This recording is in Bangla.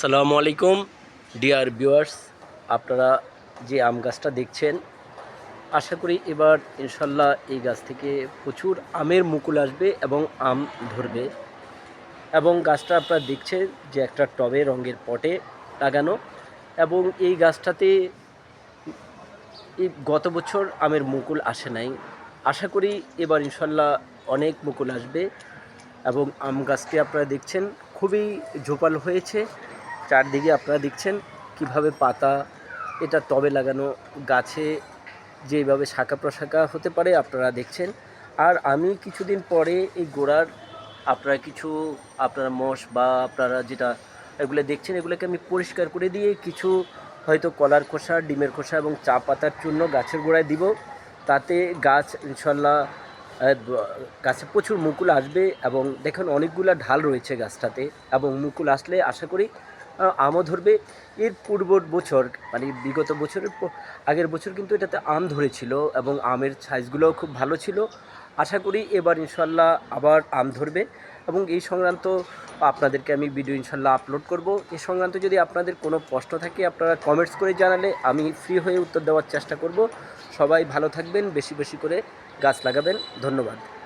আসসালামু আলাইকুম, ডিয়ার ভিউয়ার্স। আপনারা যে আম গাছটা দেখছেন, আশা করি এবার ইনশাল্লাহ এই গাছ থেকে প্রচুর আমের মুকুল আসবে এবং আম ধরবে। এবং গাছটা আপনারা দেখছেন যে একটা টবে রঙের পটে লাগানো এবং এই গাছটাতে এই গত বছর আমের মুকুল আসে নাই। আশা করি এবার ইনশাল্লাহ অনেক মুকুল আসবে এবং আম গাছটি আপনারা দেখছেন, খুবই ঝোপাল হয়েছে। চারদিকে আপনারা দেখছেন কীভাবে পাতা এটা টবে লাগানো গাছে যেভাবে শাখা প্রশাখা হতে পারে আপনারা দেখছেন। আর আমি কিছুদিন পরে এই গোড়ার আপনারা কিছু, আপনারা মশ বা আপনারা যেটা এগুলো দেখছেন, এগুলোকে আমি পরিষ্কার করে দিয়ে কিছু হয়তো কলার খোসা, ডিমের খোসা এবং চা পাতার চূর্ণ গাছের গোড়ায় দিব। তাতে গাছ ইনশাল্লাহ গাছে প্রচুর মুকুল আসবে এবং দেখুন অনেকগুলো ঢাল রয়েছে গাছটাতে এবং মুকুল আসলে আশা করি আমও ধরবে। এর পূর্ব বছর মানে বিগত বছরের আগের বছর কিন্তু এটাতে আম ধরেছিল এবং আমের সাইজগুলোও খুব ভালো ছিল। আশা করি এবার ইনশাল্লাহ আবার আম ধরবে এবং এই সংক্রান্ত আপনাদেরকে আমি ভিডিও ইনশাল্লাহ আপলোড করব। এই সংক্রান্ত যদি আপনাদের কোনো প্রশ্ন থাকে, আপনারা কমেন্টস করে জানালে আমি ফ্রি হয়ে উত্তর দেওয়ার চেষ্টা করব। সবাই ভালো থাকবেন, বেশি বেশি করে গাছ লাগাবেন। ধন্যবাদ।